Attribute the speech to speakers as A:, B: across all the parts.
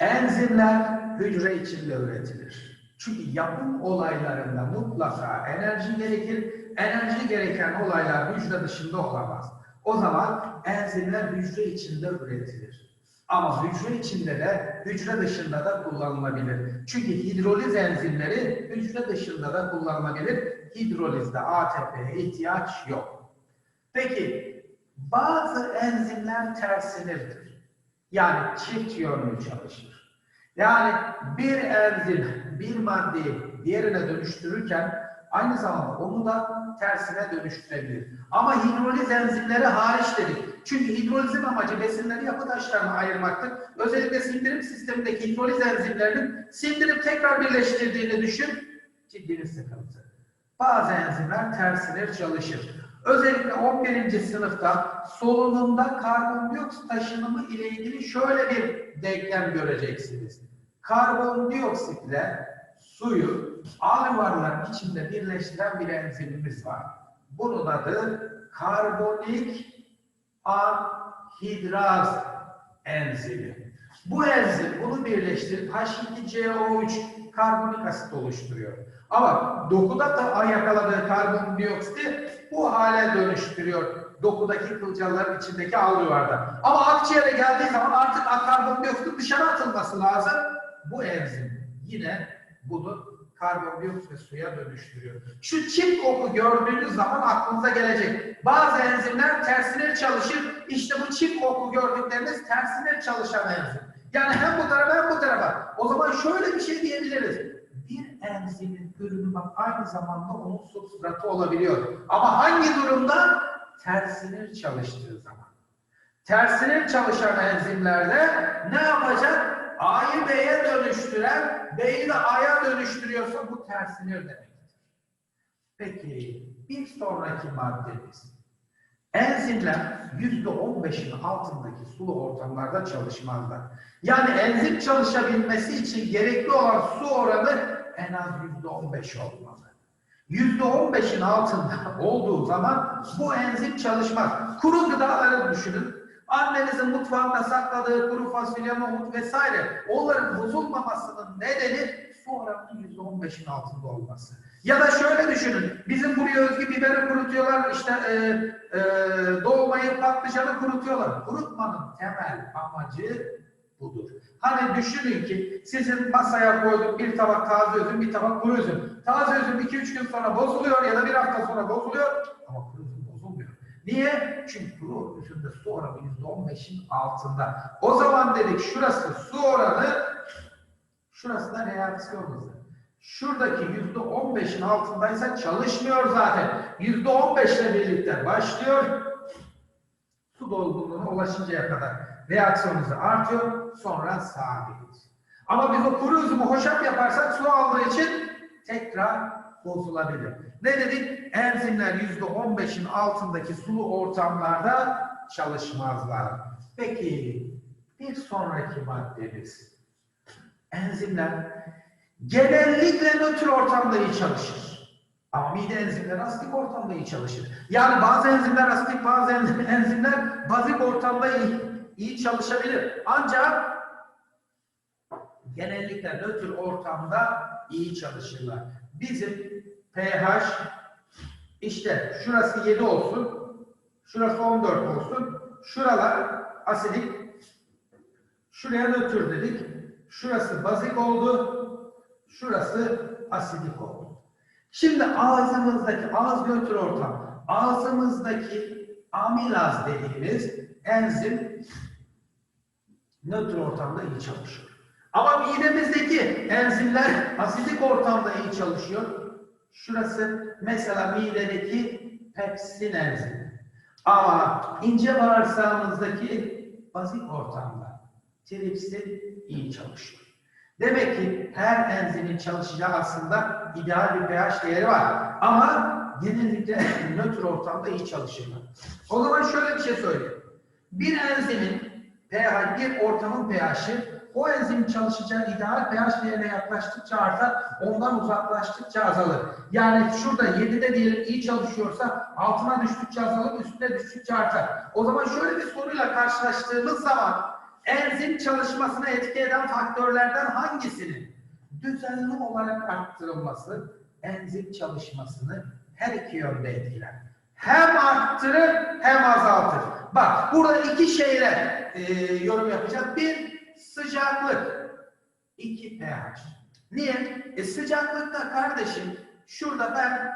A: Enzimler hücre içinde üretilir. Çünkü yapım olaylarında mutlaka enerji gerekir. Enerji gereken olaylar hücre dışında olamaz. O zaman enzimler hücre içinde üretilir. Ama hücre içinde de hücre dışında da kullanılabilir. Çünkü hidroliz enzimleri hücre dışında da kullanılabilir. Hidrolizde ATP'ye ihtiyaç yok. Peki bazı enzimler tersinirdir. Yani çift yönlü çalışır. Yani bir enzim bir maddeyi diğerine dönüştürürken aynı zamanda onu da tersine dönüştürebilir. Ama hidroliz enzimleri hariç dedik. Çünkü hidrolizin amacı besinleri yapı taşlarına ayırmaktır. Özellikle sindirim sistemindeki hidroliz enzimlerinin sindirip tekrar birleştirdiğini düşün. Ciddi bir sıkıntı. Bazı enzimler tersinir çalışır. Özellikle 11. sınıfta solunumda karbondioksit taşınımı ile ilgili şöyle bir denklem göreceksiniz. Karbondioksitle suyu ağ yuvarlak içinde birleştiren bir enzimimiz var. Bunun adı karbonik anhidraz enzimi. Bu enzim bunu birleştirip H2CO3 karbonik asit oluşturuyor. Ama dokuda da yakaladığı karbondioksiti bu hale dönüştürüyor. Dokudaki kılcalların içindeki alveolarda. Ama akciğere geldiği zaman artık karbondioksit dışarı atılması lazım. Bu enzim yine bunu karbondioksit ve suya dönüştürüyor. Şu çift oku gördüğünüz zaman aklınıza gelecek. Bazı enzimler tersine çalışır. İşte bu çift oku gördükleriniz tersine çalışan enzim. Yani hem bu tarafa hem bu tarafa. O zaman şöyle bir şey diyebiliriz. Bir enzimin ürünü bak aynı zamanda onun substratı olabiliyor. Ama hangi durumda? Tersine çalıştığı zaman. Tersine çalışan enzimlerde ne yapacak? A'yı B'ye dönüştüren, B'yi de A'ya dönüştürüyorsa bu tersinir demektir. Peki bir sonraki maddemiz. Enzimler %15'in altındaki sulu ortamlarda çalışmazlar. Yani enzim çalışabilmesi için gerekli olan su oranı en az %15 olmalı. %15'in altında olduğu zaman bu enzim çalışmaz. Kuru gıdaları düşünün. Annenizin mutfağında sakladığı kuru fasulye, nohut vesaire onların bozulmamasının nedeni su oranının %15'in altında olması. Ya da şöyle düşünün. Bizim buraya özgü biberi kurutuyorlar, işte e, e, dolmayı, patlıcanı kurutuyorlar. Kurutmanın temel amacı budur. Hani düşünün ki sizin masaya koyduğum bir tabak taze üzüm, bir tabak kuru üzüm. Taze üzüm 2-3 gün sonra bozuluyor ya da bir hafta sonra bozuluyor ama kuru üzüm bozulmuyor. Niye? Çünkü kuru üzümde su oranı %15'in altında. O zaman dedik şurası su oranı, şurası da reaksiyon hızı. Şuradaki %15'in altındaysa çalışmıyor zaten. %15 ile birlikte başlıyor. Su dolgunluğuna ulaşıncaya kadar reaksiyon artıyor. Sonra sabit. Ama biz o kuru üzümü hoşaf yaparsak su aldığı için tekrar bozulabilir. Ne dedik? Enzimler %15'in altındaki sulu ortamlarda çalışmazlar. Peki bir sonraki maddemiz. Enzimler genellikle nötr ortamda iyi çalışır. Ama mide enzimleri asitik ortamda iyi çalışır. Yani bazı enzimler asitik, bazı enzimler bazik ortamda iyi, iyi çalışabilir. Ancak genellikle nötr ortamda iyi çalışırlar. Bizim pH işte şurası 7 olsun, şurası 14 olsun, şuralar asidik, şuraya nötr dedik, şurası bazik oldu, şurası asidik oldu. Şimdi ağzımızdaki, ağız nötr ortam, ağzımızdaki amilaz dediğimiz enzim nötr ortamda iyi çalışıyor. Ama midemizdeki enzimler asidik ortamda iyi çalışıyor. Şurası mesela midedeki pepsin enzimi. Ama ince bağırsağımızdaki bazik ortamda tripsin iyi çalışıyor. Demek ki her enzimin çalışacağı aslında ideal bir pH değeri var. Ama genellikle nötr ortamda iyi çalışırlar. O zaman şöyle bir şey söyleyeyim. Bir enzimin pH, bir ortamın pH'i o enzimin çalışacağı ideal pH değerine yaklaştıkça artar, ondan uzaklaştıkça azalır. Yani şurada 7'de diyelim iyi çalışıyorsa altına düştükçe azalır, üstüne düştükçe artar. O zaman şöyle bir soruyla karşılaştığımız zaman enzim çalışmasına etki eden faktörlerden hangisinin düzenli olarak arttırılması enzim çalışmasını her iki yönde etkiler. Hem arttırır hem azaltır. Bak burada iki şeyle e, yorum yapacağız. Bir sıcaklık. iki pH. Niye? E sıcaklıkta kardeşim şurada ben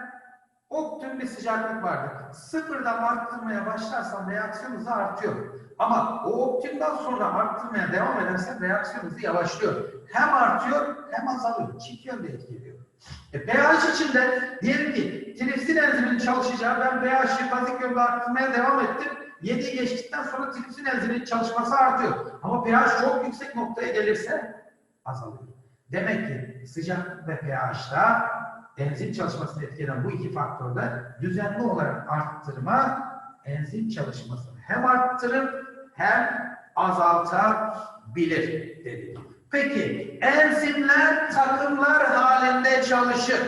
A: optimum bir sıcaklık vardı. Sıfırdan arttırmaya başlarsam reaksiyon hızı artıyor. Ama o optimumdan sonra arttırmaya devam edersen reaksiyon hızı yavaşlıyor. Hem artıyor hem azalıyor. Çift yönde etki ediyor. E, pH için de diyelim ki tripsin enziminin çalışacağı ben pH'i fazik yönde arttırmaya devam ettim. 7'yi geçtikten sonra tripsin enziminin çalışması artıyor. Ama pH çok yüksek noktaya gelirse azalıyor. Demek ki sıcaklık ve pH'da enzim çalışmasını etkileyen bu iki faktörde düzenli olarak arttırma enzim çalışmasını hem arttırır hem azaltabilir dedik. Peki enzimler takımlar halinde çalışır.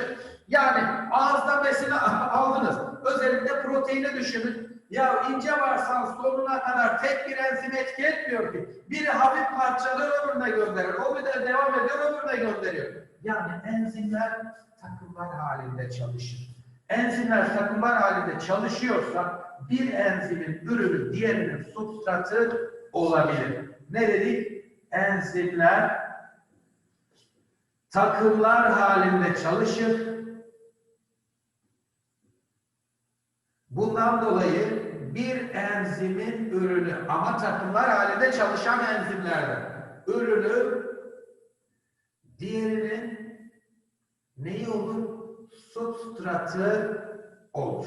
A: Yani ağızda mesela aldınız. Özellikle proteini düşünün. Ya ince bağırsağın sonuna kadar tek bir enzim etki etmiyor ki. Biri hafif parçalıyor öbürüne gönderir. O bir de devam ediyor öbürüne gönderiyor. Yani enzimler takımlar halinde çalışır. Enzimler takımlar halinde çalışıyorsa bir enzimin ürünü diğerinin substratı olabilir. Ne dedik? Enzimler takımlar halinde çalışır. Bundan dolayı bir enzimin ürünü ama takımlar halinde çalışan enzimlerden ürünü diğerinin neyi olur? Substratı olur.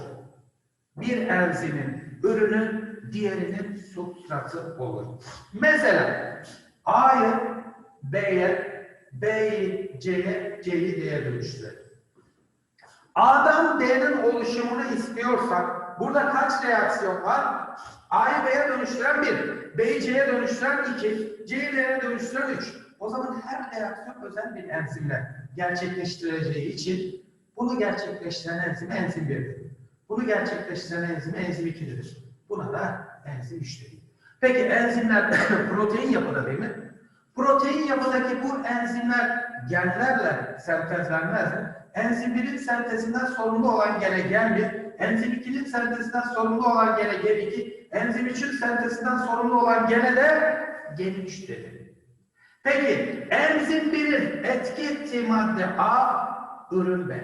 A: Bir enzimin ürünü diğerinin substratı olur. Mesela A'yı B'ye, B'yi C'ye, C'yi D'ye dönüştürelim. A'dan D'nin oluşumunu istiyorsak burada kaç reaksiyon var? A'yı B'ye dönüştüren 1, B'yi C'ye dönüştüren 2, C'yi D'ye dönüştüren 3. O zaman her reaksiyon özel bir enzimle gerçekleştireceği için bunu gerçekleştiren enzim enzim 1'dir. Bunu gerçekleştiren enzim enzim 2'dir. Buna da enzim 3 dedik. Peki enzimler protein yapıda değil mi? Protein yapıdaki bu enzimler genlerle sentezlenmez mi? Enzim 1'in sentezinden sorumlu olan gene gen 1, enzim 2'nin sentezinden sorumlu olan gene gen 2, enzim 3'ün sentezinden sorumlu olan gene de gen 3 dedi. Peki enzim 1'in etki ettiği madde A, ürün B.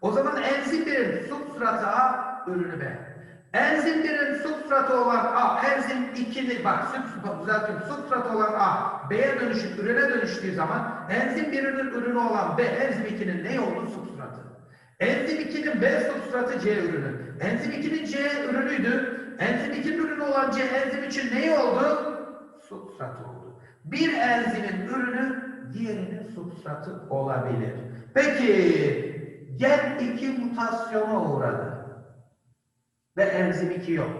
A: O zaman enzim 1'in substratı A, ürünü B. Enzim 1'in substratı olan A, enzim 2'nin bak düzeltiyorum, substratı olan A, B'ye dönüşüp ürüne dönüştüğü zaman enzim 1'in ürünü olan B, enzim 2'nin ne oldu? Substratı. Enzim 2'nin B substratı C ürünü. Enzim 2'nin C ürünüydü. Enzim 2'nin ürünü olan C, enzim 3'ün neyi oldu? Substratı oldu. Bir enzimin ürünü diğerinin substratı olabilir. Peki gen 2 mutasyona uğradı ve enzim 2 yok.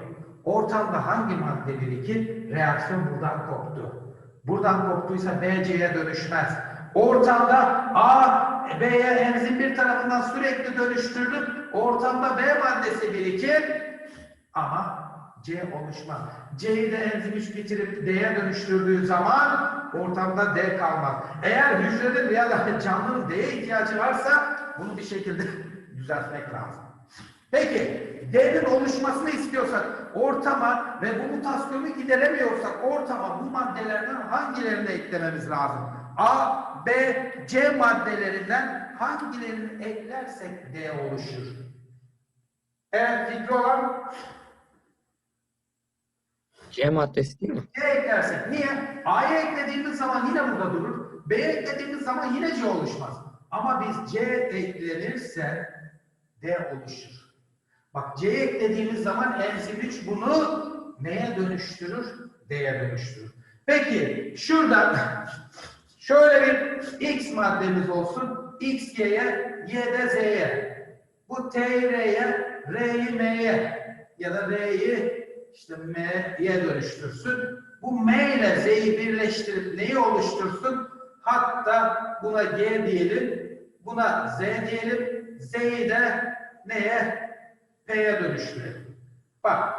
A: Ortamda hangi madde birikir? Reaksiyon buradan koptu. Buradan koptuysa BC'ye dönüşmez. Ortamda A, B'ye enzim bir tarafından sürekli dönüştürülüp ortamda B maddesi birikir ama C oluşmaz. C'yi de enzim 3 bitirip D'ye dönüştürdüğü zaman ortamda D kalmaz. Eğer hücrenin ya da canlının D'ye ihtiyacı varsa bunu bir şekilde düzeltmek lazım. Peki D'nin oluşmasını istiyorsak ortama ve bu mutasyonu gideremiyorsak ortama bu maddelerden hangilerini eklememiz lazım? A, B, C maddelerinden hangilerini eklersek D oluşur? Evet fikri olan
B: C maddesi değil mi?
A: C eklersek. Niye? A'ya eklediğimiz zaman yine burada durur. B'ye eklediğimiz zaman yine C oluşmaz. Ama biz C eklenirse D oluşur. Bak C'ye eklediğimiz zaman enzim 3 bunu neye dönüştürür? D'ye dönüştürür. Peki şuradan şöyle bir X maddemiz olsun. X Y'ye, Y Z'ye. Bu T'yi R'ye, R'yi M'ye ya da R'yi işte M'ye dönüştürsün. Bu M ile Z'yi birleştirip neyi oluştursun? Hatta buna G diyelim, buna Z diyelim, Z'yi de neye? P'ye dönüştürelim. Bak,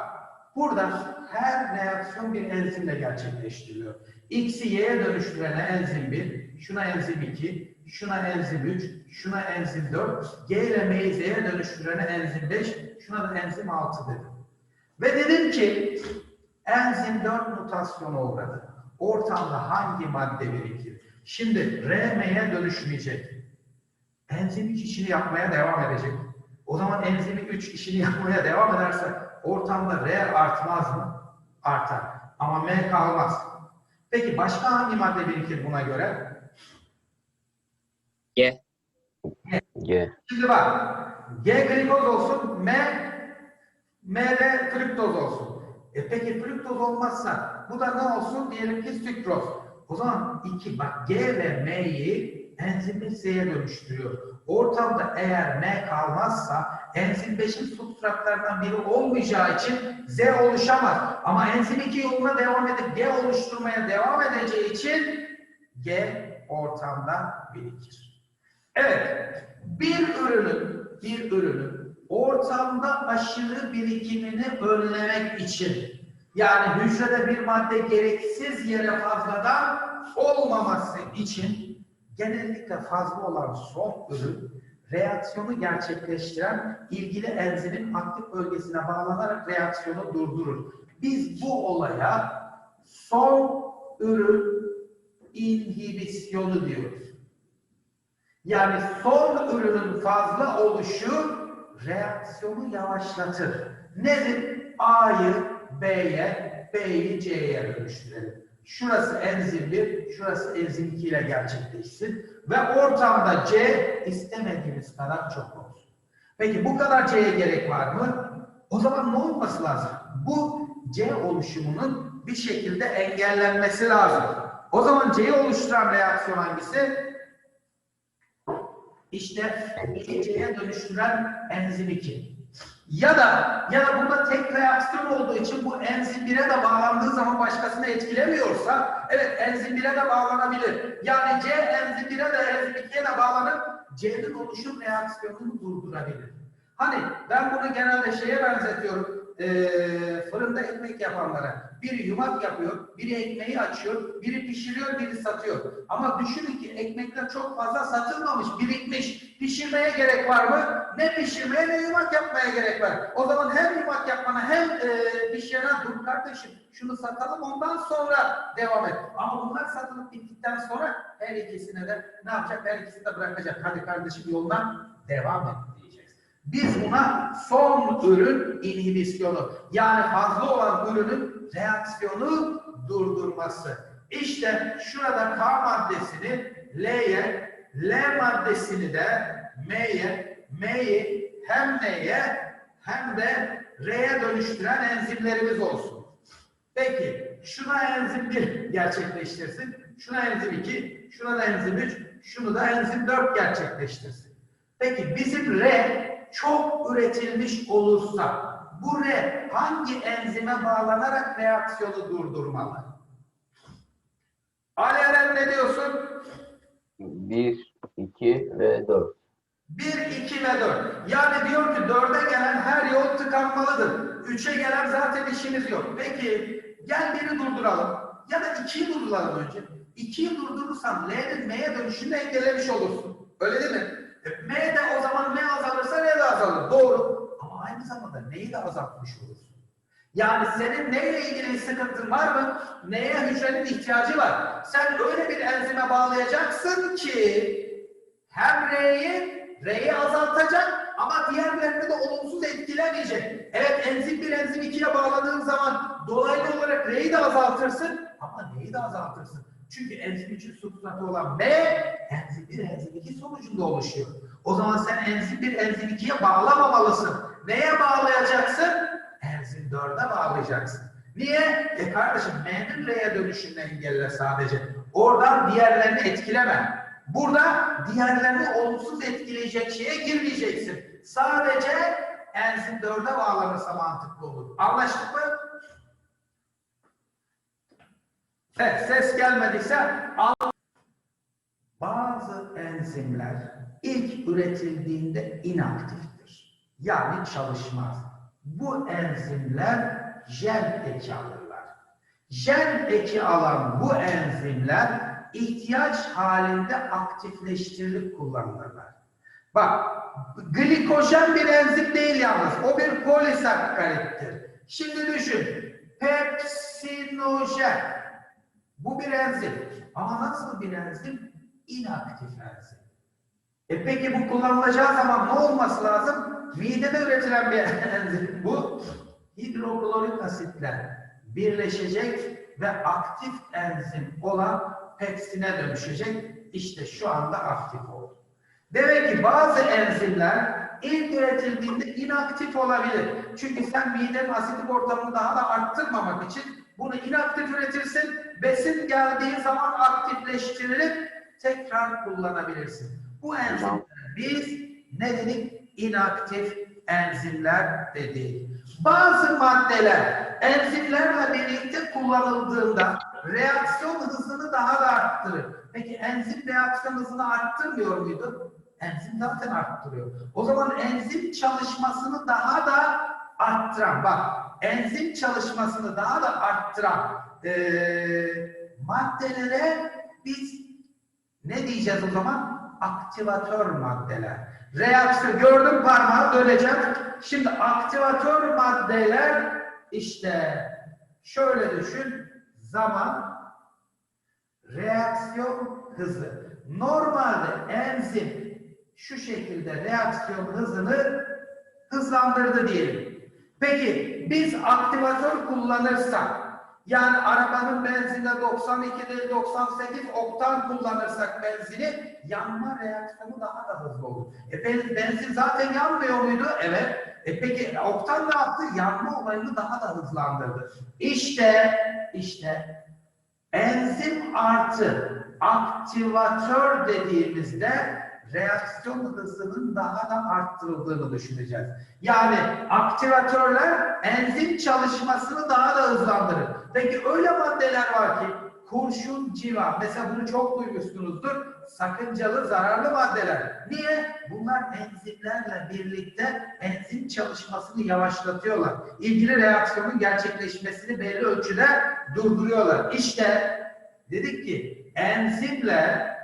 A: burada her reaksiyon bir enzimle gerçekleştiriliyor. X'i Y'ye dönüştürene enzim 1, şuna enzim 2, şuna enzim 3, şuna enzim 4, G ile M'yi Z'ye dönüştürene enzim 5, şuna da enzim 6 dedim. Ve dedim ki enzim 4 mutasyona uğradı. Ortamda hangi madde birikir? Şimdi RM'ye dönüşmeyecek. Enzim 3 işini yapmaya devam edecek. O zaman enzimi 3 işini yapmaya devam ederse ortamda R artmaz mı? Artar. Ama M kalmaz. Peki başka hangi madde birikir buna göre?
B: G.
C: G.
A: Şimdi bak. G glikoz olsun, M M de fruktoz olsun. E peki fruktoz olmazsa bu da ne olsun? Diyelim ki sükroz. O zaman iki bak G ve M'yi enzim Z'ye dönüştürüyor. Ortamda eğer M kalmazsa enzim 5'in substratlarından biri olmayacağı için Z oluşamaz. Ama enzim 2 yoluna devam edip G oluşturmaya devam edeceği için G ortamda birikir. Evet, bir ürünün, bir ürünün ortamda aşırı birikimini önlemek için yani hücrede bir madde gereksiz yere fazladan olmaması için genellikle fazla olan son ürün reaksiyonu gerçekleştiren ilgili enzimin aktif bölgesine bağlanarak reaksiyonu durdurur. Biz bu olaya son ürün inhibisyonu diyoruz. Yani son ürünün fazla oluşu reaksiyonu yavaşlatır. Nedir? A'yı B'ye, B'yi C'ye dönüştürelim. Şurası enzim 1, şurası enzim 2 ile gerçekleşsin. Ve ortamda C istemediğimiz kadar çok olsun. Peki bu kadar C'ye gerek var mı? O zaman ne olması lazım? Bu C oluşumunun bir şekilde engellenmesi lazım. O zaman C'yi oluşturan reaksiyon hangisi? İşte C'ye dönüştüren enzim 2. Ya da ya da bunda tek reaksiyon olduğu için bu enzim 1'e de bağlandığı zaman başkasını etkilemiyorsa evet enzim 1'e de bağlanabilir. Yani C enzim 1'e de enzim 2'ye de bağlanıp C'nin oluşum reaksiyonunu durdurabilir. Hani ben bunu genelde şeye benzetiyorum. Eee fırında ekmek yapanlara. Biri yumak yapıyor, biri ekmeği açıyor, biri pişiriyor, biri satıyor. Ama düşünün ki ekmekler çok fazla satılmamış, birikmiş. Pişirmeye gerek var mı? Ne pişirmeye ne yumak yapmaya gerek var. O zaman hem yumak yapmana hem e, pişirene dur kardeşim şunu satalım ondan sonra devam et. Ama bunlar satılıp bittikten sonra her ikisine de ne yapacak? Her ikisini de bırakacak. Hadi kardeşim yoluna devam et. Biz buna son ürün inhibisyonu yani fazla olan ürünün reaksiyonu durdurması. İşte şurada K maddesini L'ye, L maddesini de M'ye, M'yi hem N'ye hem de R'ye dönüştüren enzimlerimiz olsun. Peki şuna enzim 1 gerçekleştirsin, şuna enzim 2, şuna da enzim 3, şunu da enzim 4 gerçekleştirsin. Peki bizim R çok üretilmiş olursa bu R hangi enzime bağlanarak reaksiyonu durdurmalı? Ali Eren ne diyorsun?
C: 1, 2 ve 4.
A: 1, 2 ve 4. Yani diyor ki 4'e gelen her yol tıkanmalıdır. 3'e gelen zaten işimiz yok. Peki gel biri durduralım. Ya da 2'yi durduralım önce. 2'yi durdurursan L'nin M'ye dönüşünü engellemiş olursun. Öyle değil mi? E, M de o zaman ne azalırsa ne de azalır. Doğru. Ama aynı zamanda neyi de azaltmış olursun. Yani senin neyle ilgili sıkıntın var mı? Neye hücrenin ihtiyacı var? Sen öyle bir enzime bağlayacaksın ki hem R'yi R'yi azaltacak ama diğerlerini de olumsuz etkilemeyecek. Evet enzim 1 enzim 2'ye bağladığın zaman dolaylı olarak R'yi de azaltırsın ama neyi de azaltırsın? Çünkü enzim 3'ün substratı olan B enzim 1 enzim 2 sonucunda oluşuyor. O zaman sen enzim 1 enzim 2'ye bağlamamalısın. Neye bağlayacaksın? Enzim 4'e bağlayacaksın. Niye? E kardeşim M'nin R'ye dönüşünü engelle sadece. Oradan diğerlerini etkileme. Burada diğerlerini olumsuz etkileyecek şeye girmeyeceksin. Sadece enzim 4'e bağlanırsa mantıklı olur. Anlaştık mı? Evet, ses gelmediyse al. Bazı enzimler ilk üretildiğinde inaktiftir. Yani çalışmaz. Bu enzimler jen eki alırlar. Jen eki alan bu enzimler ihtiyaç halinde aktifleştirilip kullanılırlar. Bak, glikojen bir enzim değil yalnız. O bir polisakkarittir. Şimdi düşün. Pepsinojen. Bu bir enzim. Ama nasıl bir enzim? İnaktif enzim. E peki bu kullanılacağı zaman ne olması lazım? Midede üretilen bir enzim. Bu hidroklorik asitler birleşecek ve aktif enzim olan pepsine dönüşecek. İşte şu anda aktif oldu. Demek ki bazı enzimler ilk üretildiğinde inaktif olabilir. Çünkü sen midenin asitik ortamını daha da arttırmamak için bunu inaktif üretirsin. Besin geldiği zaman aktifleştirilip tekrar kullanabilirsin. Bu enzimler biz ne dedik? İnaktif enzimler dedik. Bazı maddeler enzimlerle birlikte kullanıldığında reaksiyon hızını daha da arttırır. Peki enzim reaksiyon hızını arttırmıyor muydu? Enzim zaten arttırıyor. O zaman enzim çalışmasını daha da arttıran, bak enzim çalışmasını daha da arttıran eee maddelere biz ne diyeceğiz o zaman? Aktivatör maddeler. Reaksiyon, gördüm parmağı döneceğim. Şimdi aktivatör maddeler işte şöyle düşün. Zaman, reaksiyon hızı. Normalde enzim şu şekilde reaksiyon hızını hızlandırdı diyelim. Peki biz aktivatör kullanırsak yani arabanın benzinde 92 değil 98 oktan kullanırsak benzini yanma reaksiyonu daha da hızlı olur. E ben- benzin zaten yanmıyor muydu? Evet. E peki oktan ne yaptı? Yanma olayını daha da hızlandırdı. İşte işte enzim artı aktivatör dediğimizde reaksiyon hızının daha da arttırıldığını düşüneceğiz. Yani aktivatörler enzim çalışmasını daha da hızlandırır. Peki öyle maddeler var ki kurşun, civa, mesela bunu çok duymuşsunuzdur. Sakıncalı, zararlı maddeler. Niye? Bunlar enzimlerle birlikte enzim çalışmasını yavaşlatıyorlar. İlgili reaksiyonun gerçekleşmesini belli ölçüde durduruyorlar. İşte dedik ki enzimler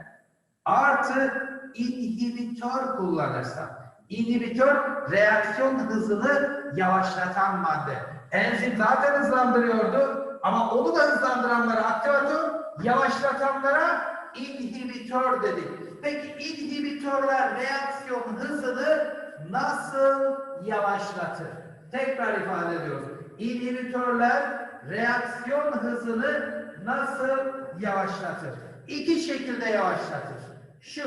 A: artı inhibitör kullanırsa, inhibitör reaksiyon hızını yavaşlatan madde. Enzim zaten hızlandırıyordu ama onu da hızlandıranlara aktivatör, yavaşlatanlara inhibitör dedik. Peki inhibitörler reaksiyon hızını nasıl yavaşlatır? Tekrar ifade ediyoruz. İnhibitörler reaksiyon hızını nasıl yavaşlatır? İki şekilde yavaşlatır. Şu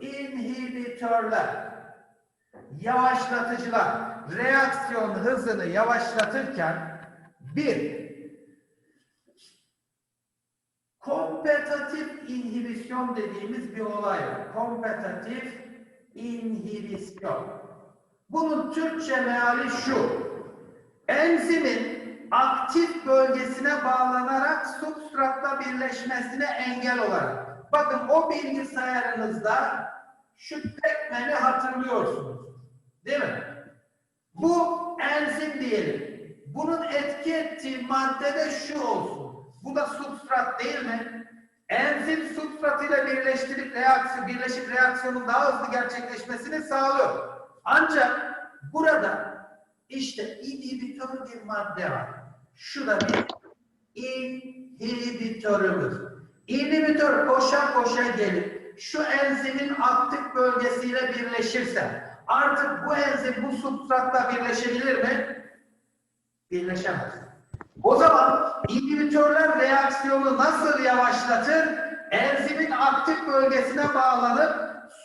A: inhibitörler, yavaşlatıcılar reaksiyon hızını yavaşlatırken bir kompetatif inhibisyon dediğimiz bir olay var. Kompetatif inhibisyon. Bunun Türkçe meali şu. Enzimin aktif bölgesine bağlanarak substratla birleşmesine engel olarak. Bakın o bilgisayarınızda şu tekmeni hatırlıyorsunuz. Değil mi? Bu enzim diyelim. Bunun etki ettiği madde de şu olsun. Bu da substrat değil mi? Enzim substrat ile birleştirip reaksiyon, birleşip reaksiyonun daha hızlı gerçekleşmesini sağlıyor. Ancak burada işte inhibitör bir madde var. Şu da bir inhibitörümüz. İnhibitör koşa koşa gelip şu enzimin aktif bölgesiyle birleşirse artık bu enzim bu substratla birleşebilir mi? Birleşemez. O zaman inhibitörler reaksiyonu nasıl yavaşlatır? Enzimin aktif bölgesine bağlanıp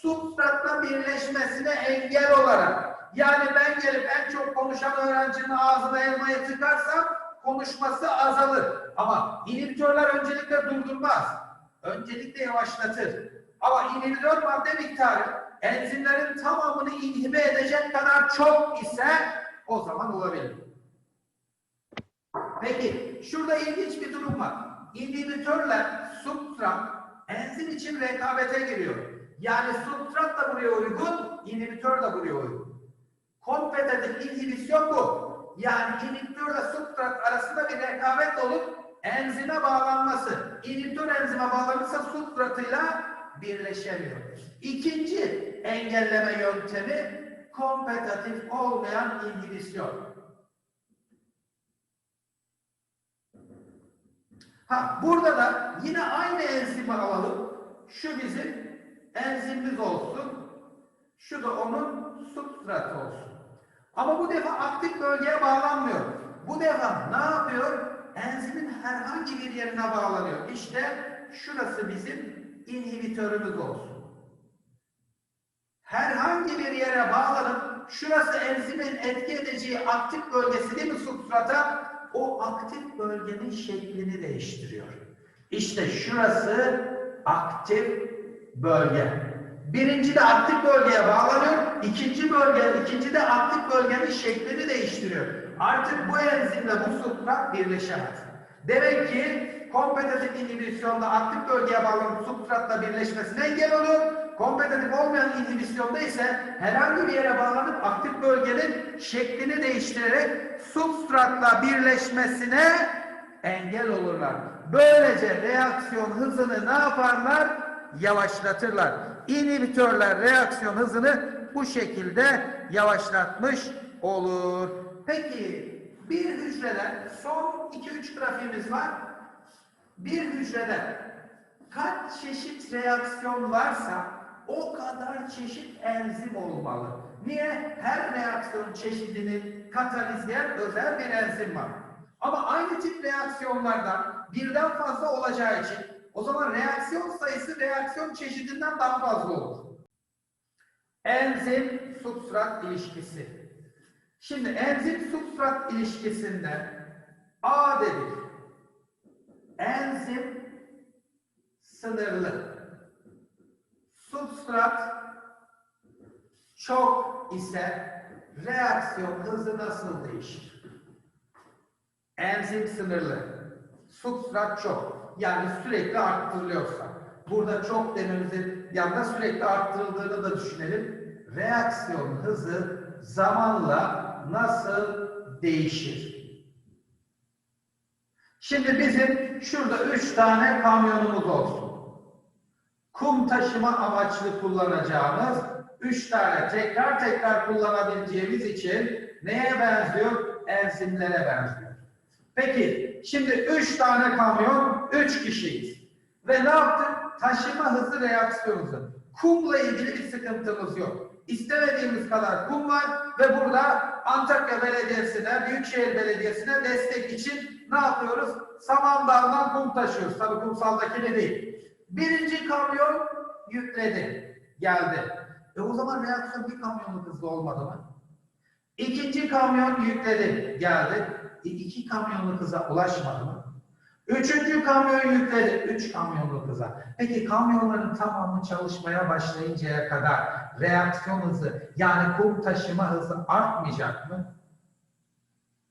A: substratla birleşmesine engel olarak. Yani ben gelip en çok konuşan öğrencinin ağzına elmayı tıkarsam konuşması azalır. Ama inhibitörler öncelikle durdurmaz. Öncelikle yavaşlatır. Ama inhibitör madde miktarı enzimlerin tamamını inhibe edecek kadar çok ise o zaman olabilir. Peki şurada ilginç bir durum var. İnhibitörler substrat enzim için rekabete giriyor. Yani substrat da buraya uygun, inhibitör de buraya uygun. Kompetitif inhibisyon bu. Yani inhibitörle substrat arasında bir rekabet olup enzime bağlanması. İnhibitör enzime bağlanırsa substratıyla birleşemiyor. İkinci engelleme yöntemi kompetitif olmayan inhibisyon. Ha burada da yine aynı enzimi alalım. Şu bizim enzimimiz olsun. Şu da onun substratı olsun. Ama bu defa aktif bölgeye bağlanmıyor. Bu defa ne yapıyor? Enzimin herhangi bir yerine bağlanıyor. İşte şurası bizim inhibitörümüz olsun. Herhangi bir yere bağlanıp şurası enzimin etki edeceği aktif bölgesi değil mi substrata? O aktif bölgenin şeklini değiştiriyor. İşte şurası aktif bölge. Birinci de aktif bölgeye bağlanıyor. ikinci bölge, ikinci de aktif bölgenin şeklini değiştiriyor. Artık bu enzimle bu substrat birleşemez. Demek ki kompetitif inhibisyonda aktif bölgeye bağlanıp substratla birleşmesine engel oluyor. Kompetitif olmayan inhibisyonda ise herhangi bir yere bağlanıp aktif bölgenin şeklini değiştirerek substratla birleşmesine engel olurlar. Böylece reaksiyon hızını ne yaparlar? Yavaşlatırlar. İnhibitörler reaksiyon hızını bu şekilde yavaşlatmış olur. Peki bir hücreden son 2-3 grafiğimiz var. Bir hücrede kaç çeşit reaksiyon varsa o kadar çeşit enzim olmalı. Niye? Her reaksiyon çeşidini katalizleyen özel bir enzim var. Ama aynı tip reaksiyonlardan birden fazla olacağı için o zaman reaksiyon sayısı reaksiyon çeşidinden daha fazla olur. Enzim substrat ilişkisi. Şimdi enzim substrat ilişkisinde A dedik. Enzim sınırlı. Substrat çok ise reaksiyon hızı nasıl değişir? Enzim sınırlı. Substrat çok. Yani sürekli arttırılıyorsa. Burada çok dememizin yanında sürekli arttırıldığını da düşünelim. Reaksiyon hızı zamanla nasıl değişir? Şimdi bizim şurada üç tane kamyonumuz olsun. Kum taşıma amaçlı kullanacağımız üç tane tekrar tekrar kullanabileceğimiz için neye benziyor? Enzimlere benziyor. Peki şimdi üç tane kamyon, üç kişiyiz. Ve ne yaptık? Taşıma hızı reaksiyonu. Kumla ilgili bir sıkıntımız yok. İstemediğimiz kadar kum var ve burada Antakya Belediyesi'ne, Büyükşehir Belediyesi'ne destek için ne yapıyoruz? Samandağ'dan kum taşıyoruz. Tabii kumsaldakini değil. Birinci kamyon yükledi, geldi. E o zaman reaksiyon bir kamyonluk hızlı olmadı mı? İkinci kamyon yükledi, geldi. E iki kamyonluk hıza ulaşmadı mı? Üçüncü kamyon yükledi, üç kamyonluk hıza. Peki kamyonların tamamı çalışmaya başlayıncaya kadar reaksiyon hızı yani kum taşıma hızı artmayacak mı?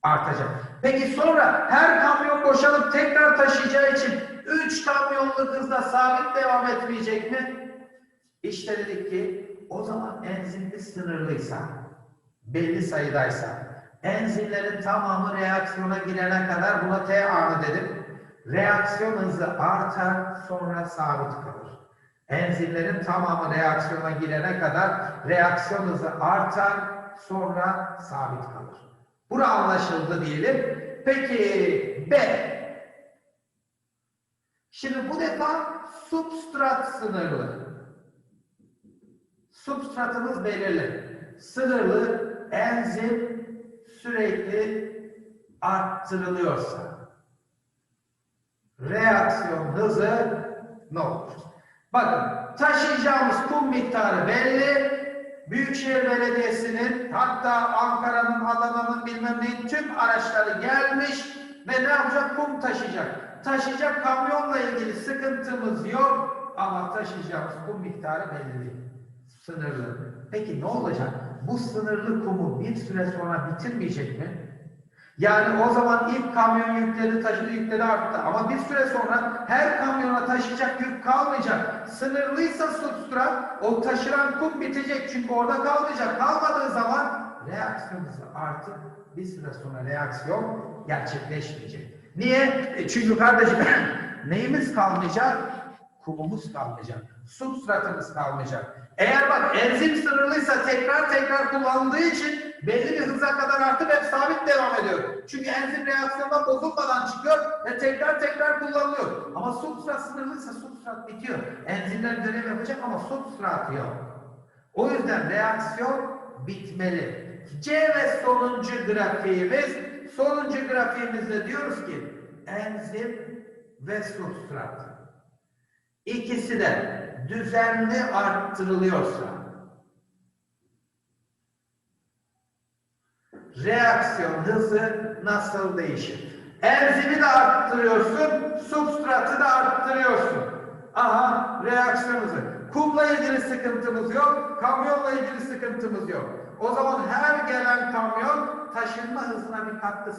A: Artacak. Peki sonra her kamyon boşalıp tekrar taşıyacağı için 3 kamyonluk hızla sabit devam etmeyecek mi? İşte dedik ki o zaman enzimli sınırlıysa, belli sayıdaysa, enzimlerin tamamı reaksiyona girene kadar buna T anı dedim. Reaksiyon hızı artar sonra sabit kalır. Enzimlerin tamamı reaksiyona girene kadar reaksiyon hızı artar sonra sabit kalır. Bura anlaşıldı diyelim. Peki B. Şimdi bu defa substrat sınırlı. Substratımız belirli. Sınırlı enzim sürekli arttırılıyorsa reaksiyon hızı ne olur? Bakın taşıyacağımız kum miktarı belli. Büyükşehir Belediyesi'nin hatta Ankara'nın, Adana'nın bilmem neyin tüm araçları gelmiş ve ne yapacak? Kum taşıyacak. Taşıyacak kamyonla ilgili sıkıntımız yok ama taşıyacağımız kum miktarı belli. Sınırlı. Peki ne olacak? Bu sınırlı kumu bir süre sonra bitirmeyecek mi? Yani o zaman ilk kamyon yükledi, taşıdı, yükledi arttı. Ama bir süre sonra her kamyona taşıyacak yük kalmayacak. Sınırlıysa substrat, o taşıran kum bitecek. Çünkü orada kalmayacak. Kalmadığı zaman reaksiyon hızı artık bir süre sonra reaksiyon gerçekleşmeyecek. Niye? E çünkü kardeşim neyimiz kalmayacak? Kubumuz kalmayacak. Substratımız kalmayacak. Eğer bak enzim sınırlıysa tekrar tekrar kullanıldığı için belli bir hıza kadar artıp hep sabit devam ediyor. Çünkü enzim reaksiyondan bozulmadan çıkıyor ve tekrar tekrar kullanılıyor. Ama substrat sınırlıysa substrat bitiyor. Enzimler görev yapacak ama substrat yok. O yüzden reaksiyon bitmeli. C ve sonuncu grafiğimiz, sonuncu grafiğimizde diyoruz ki enzim ve substrat. İkisi de düzenli arttırılıyorsa reaksiyon hızı nasıl değişir? Enzimi de arttırıyorsun, substratı da arttırıyorsun. Aha reaksiyon hızı. Kumla ilgili sıkıntımız yok, kamyonla ilgili sıkıntımız yok. O zaman her gelen kamyon taşınma hızına bir katkı